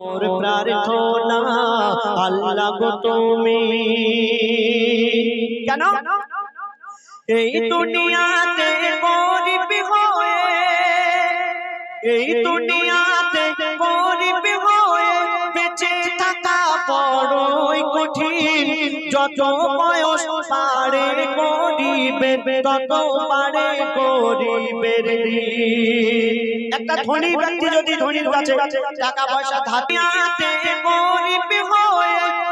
মোর প্রার্থনা, আল্লাহ গো তুমি। কেন? এই দুনিয়াতে গরিব হয়ে, এই দুনিয়াতে গরিব হয়ে বেঁচে থাকা বড়ই কঠিন, যত বয়স পারে গরিবের তত পারে গরিবের একটা ধনী ব্যক্তি যদি কাছে টাকা পয়সা ধাপিয়াতে গরিব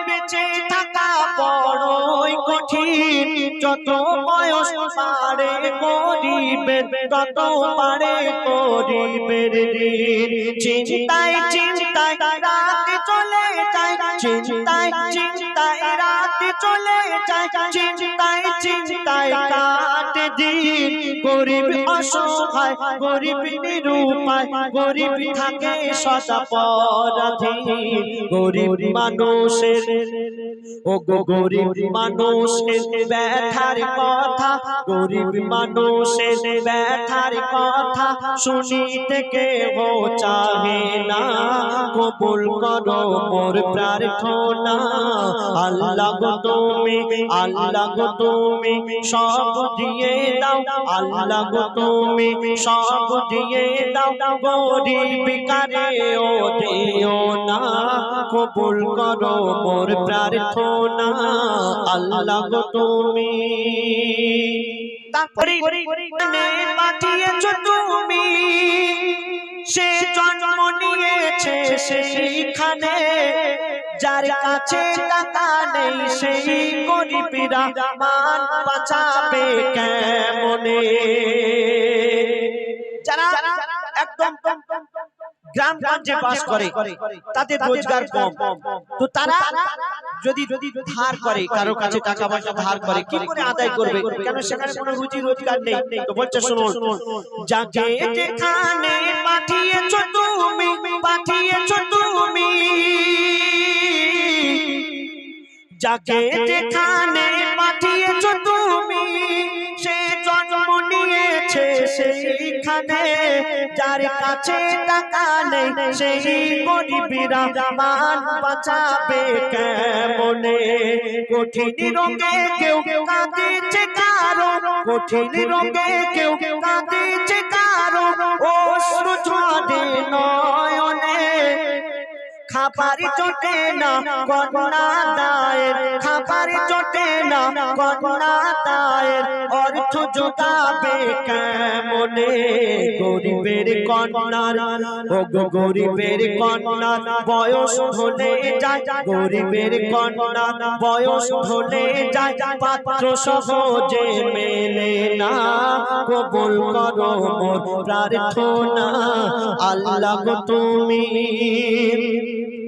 বেঁচে থাকা বড়ই কঠিন, যত বয়স পারে গরিবের, তত পারে গরিবের চিন্তায় চিন্তায় চলে চিন্তায় চিন্তায় রাত চলে যায়। চিন্তায় চিন্তায় কাটে দিন গরিব অসহায়, গরিব নিরুপায়, গরিব থাকে সদা পরাধীন। গরিব মানুষের, ও গো গরিব মানুষের ব্যথার কথা, গরিব মানুষের ব্যথার কথা শুনিতে কেহ চাহে না। কবুল করো মোর প্রার্থনা। আল্লাহ তুমি আল্লাহ তুমি সব দিয়ে দাও, আল্লাহ গো তুমি সব দিয়ে দাও, গরিব কারে ও দিও না, কবুল করো মোর প্রার্থনা, আল্লাহ গো তুমি। তারপরে তুমি, সে জন্ম নিয়েছে সেইখানে যার কাছে টাকা নেই, সেই গরিবরা মান বাঁচাবে কেমনে? যারা একদম গ্রাম গঞ্জে বাস করে, তাদের রোজগার কম। তো তারা যদি যদি ধার করে কারও কাছে টাকা পয়সা ধার করে কি করে আদায় করবে? কেন সেখানে কোনো রুজি রোজগার নেই? তো বলছে শুনুন যাকে যেখানে পাঠিয়েছো তুমি পাঠিয়েছো তুমি যাকে যেখানে পাঠিয়েছো তুমি সে জন্ম নিয়েছে সেইখানে যার কাছে টাকা নেই, সেই গরিবরা মান বাঁচাবে কেমনে? কঠিন রোগে কেউ কেউ কাঁদিছে কারও কঠিন রোগে কেউ কেউ কাঁদিছে কারও ও ঝরে নয়নে। খাবার চটে না, কন্যা খাবার চটে না কন্যা দায়ের অর্থ জোগাবে কেমনে? গরিবের কন্যার ও গরিবের কন্যার বয়স হলে যায়, গরিবের কন্যার বয়স হলে যায়। পাত্র সহজে মেলে না, কবুল করো প্রার্থনা, আল্লাহ তুমি।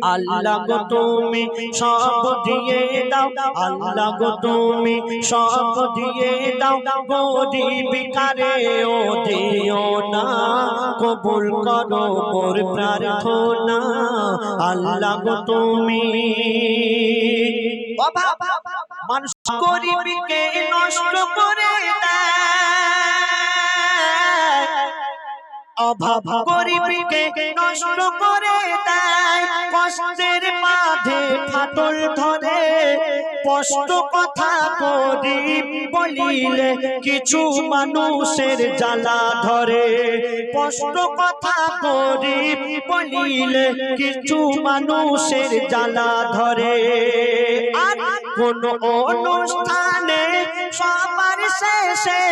আল্লাহ গো তুমি সব দিয়ে দাও, আল্লাহ গো তুমি সব দিয়ে দাও, গরিব ও দিও না, কবুল করো মোর প্রার্থনা, আল্লাহ গো তুমি। মানুষ গরিবকে অভাব গরিবকে নষ্ট করে দেয়। কষ্টের মাঝে ফাটল ধরে। স্পষ্ট কথা গরিব বলিলে কিছু মানুষের জ্বালা ধরে। স্পষ্ট কথা গরিব বলিলে কিছু মানুষের জ্বালা ধরে। আর কোন অনুষ্ঠানে সবার শেষে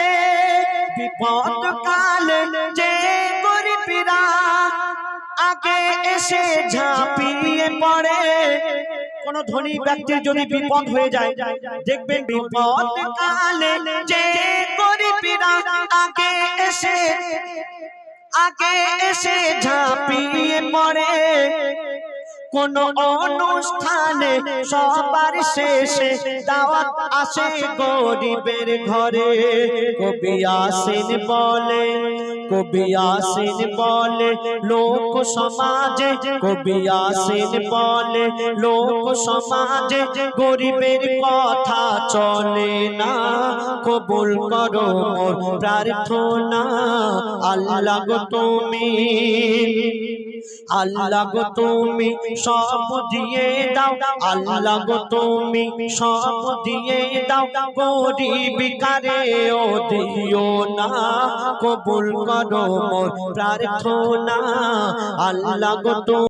বিপদ কালে আগে এসে ঝাঁপিয়ে পড়ে। কোন ধনী ব্যক্তির যদি বিপদ হয়ে যায়, দেখবেন বিপদ কালে যে গরিবীরা আগে এসে আগে এসে ঝাঁপিয়ে পড়ে। কোন অনুষ্ঠানে, সবার শেষে দাওয়াত আসে গরিবের ঘরে। কবি আসেন বলে, কবি আসেন বলে, লোক সমাজে, কবি আসেন বলে, লোক সমাজে গরিবের কথা চলে না। কবুল করো মোর প্রার্থনা, আল্লাহ তুমি। আল্লাহ তুমি সব দিয়ে দাও, আল্লাহ তুমি সব দিয়ে দাও। গরিব কারে ও দিও না, কবুল করো প্রার্থনা। আল্লাহ